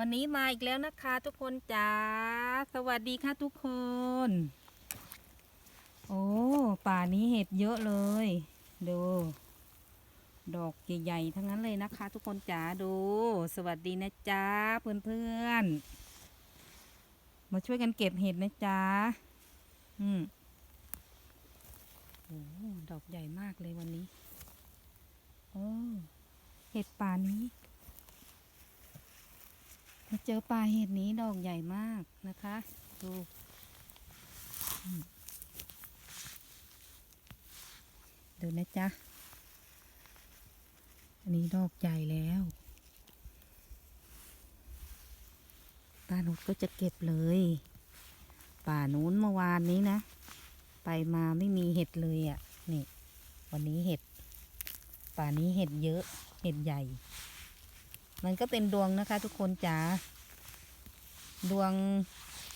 วันนี้มาอีกแล้วนะคะ ทุกคนจ๋าสวัสดีค่ะทุกคน โอ้ป่านี้เห็ดเยอะเลย ดู ดอกใหญ่ๆทั้งนั้นเลยนะคะ ทุกคนจ๋าดู สวัสดีนะจ๊ะเพื่อนๆมาช่วยกันเก็บเห็ดนะจ๊ะอืมโอ้ดอกใหญ่มากเลยวันนี้โอ้เห็ดป่านี้ มาเจอป่าเห็ดนี้ดอกใหญ่มากนะคะ ดูดูนะจ๊ะ อันนี้ดอกใหญ่แล้วป้านุชก็จะเก็บเลย ป่านู้นเมื่อวานนี้นะ ไปมาไม่มีเห็ดเลยอะ่ะ นี่ วันนี้เห็ด ป่านี้เห็ดเยอะ เห็ดใหญ่ มันก็เป็นดวงนะคะ ทุกคนจ๋าดวง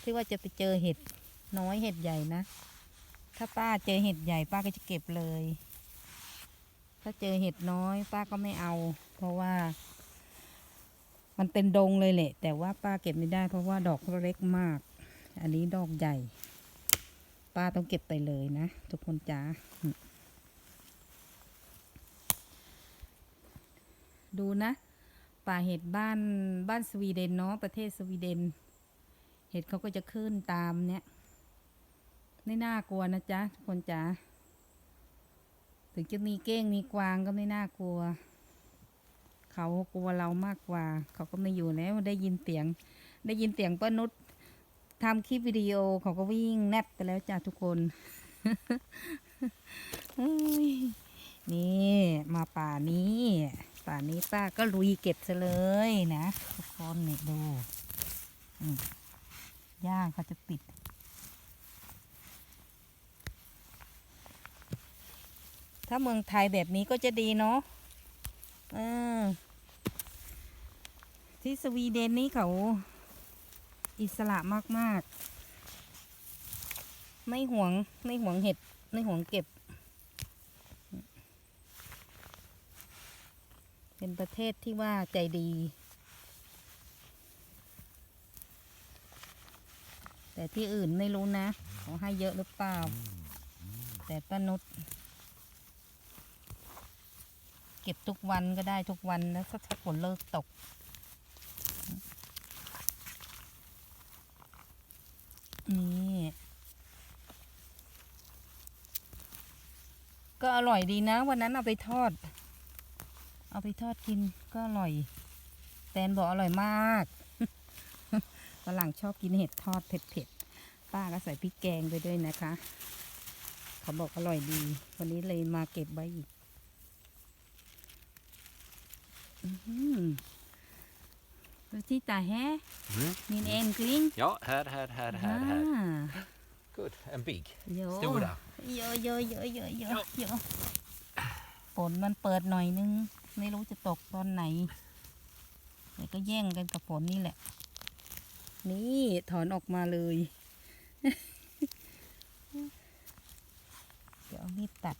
ที่ว่าจะไปเจอเห็ดน้อยเห็ดใหญ่นะ ถ้าป้าเจอเห็ดใหญ่ป้าก็จะเก็บเลย ถ้าเจอเห็ดน้อยป้าก็ไม่เอา เพราะว่า มันเป็นดงเลยแหละ แต่ว่าป้าเก็บไม่ได้เพราะว่าดอกเขาเล็กมาก อันนี้ดอกใหญ่ ป้าต้องเก็บไปเลยนะ ทุกคนจ้าดูนะ ป่าเห็ดบ้านบ้านสวีเดนเนาะประเทศสวีเดน เห็ดเขาก็จะขึ้นตามเนี้ยไม่น่ากลัวนะจ๊ะทุกคนจ๋าถึงจะมีเก้งมีกวางก็ไม่น่ากลัว เขากลัวเรามากกว่า เขาก็ไม่อยู่แล้วได้ยินเสียง ได้ยินเสียงป้านุชทำคลิปวิดีโอเขาก็วิ่งแนบไปแล้วจ้าทุกคนนี่มาป่านี้ ป่านี้ป้าก็ลุยเก็บซะเลยนะทุกคนนี่ดูย่างเขาจะปิด ถ้าเมืองไทยแบบนี้ก็จะดีเนาะเออที่สวีเดนนี่เขาอิสระมาก ๆ ไม่หวงไม่หวงเห็ด ไม่หวงเก็บ เป็นประเทศที่ว่าใจดี แต่ที่อื่นไม่รู้นะเขาให้เยอะหรือเปล่า แต่ป้านุชเก็บทุกวันก็ได้ทุกวันแล้วถ้าฝนเลิกตก นี่ก็อร่อยดีนะ วันนั้นเอาไปทอด เอาไปทอดกินก็อร่อย แตนบอกอร่อยมากฝรั่งชอบกินเห็ดทอดเผ็ดๆ ป้าก็ใส่พริกแกงไปด้วยนะคะ เขาบอกอร่อยดี วันนี้เลยมาเก็บไว้อีกอืมที่ตาแฮ Mm. มินเองกลิ้ง Ja, här, här, här, här, här. อ่า Good. En big. โย Stora. เยอะเยอะเยอะเยอะเยอะเยอะฝนมันเปิดหน่อยนึง ไม่รู้จะตกตอนไหนแต่ก็แย่งกันกับฝนนี่แหละ นี่ถอนออกมาเลย เดี๋ยวเอามีดตัด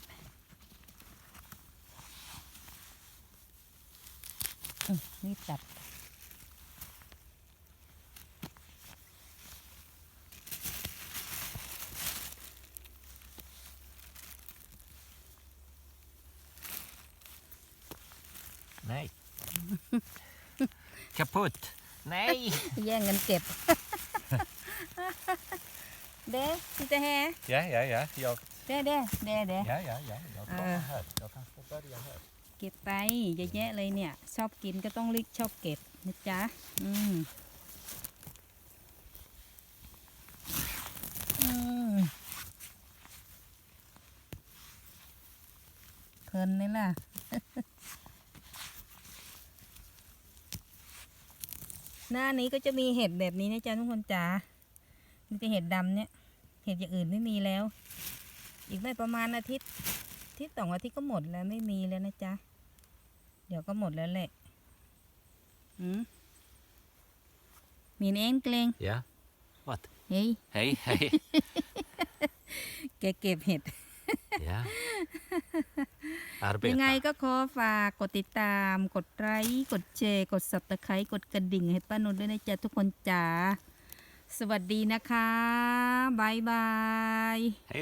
มีดตัด Nej. Kaputt. Nej. แย่งกันเก็บเด้พี่จะแฮ Ja, ja, ja. Jag, เด้เด้เด้เด้ ja, ja, ja. Jag tar Äh. här. Jag kan få börja här. เก็บไปเยอะแยะเลยเนี่ย ชอบกินก็ต้องรีบชอบเก็บนะจ๊ะ อืมอืมเพลินไหมล่ะ หน้านี้ก็จะมีเห็ดแบบนี้นะจ๊ะทุกคนจ๋ามีแต่เห็ดดำเนี่ย เห็ดอย่างอื่นไม่มีแล้ว อีกไม่ประมาณอาทิตย์อาทิตย์สองอาทิตย์ก็หมดแล้วไม่มีแล้วนะจ๊ะ เดี๋ยวก็หมดแล้วแหละอืมมีนเองเกรง Ja. What? เฮ้ย Hej, hej. แกเก็บเห็ด Ja. ยังไง Arbeta. ก็ขอฝากกดติดตาม กดไลค์กดแชร์กด subscribe กดกระดิ่งให้ป้านุชด้วยนะจ๊ะทุกคนจ๋าสวัสดีนะคะบ๊ายบาย Hej då.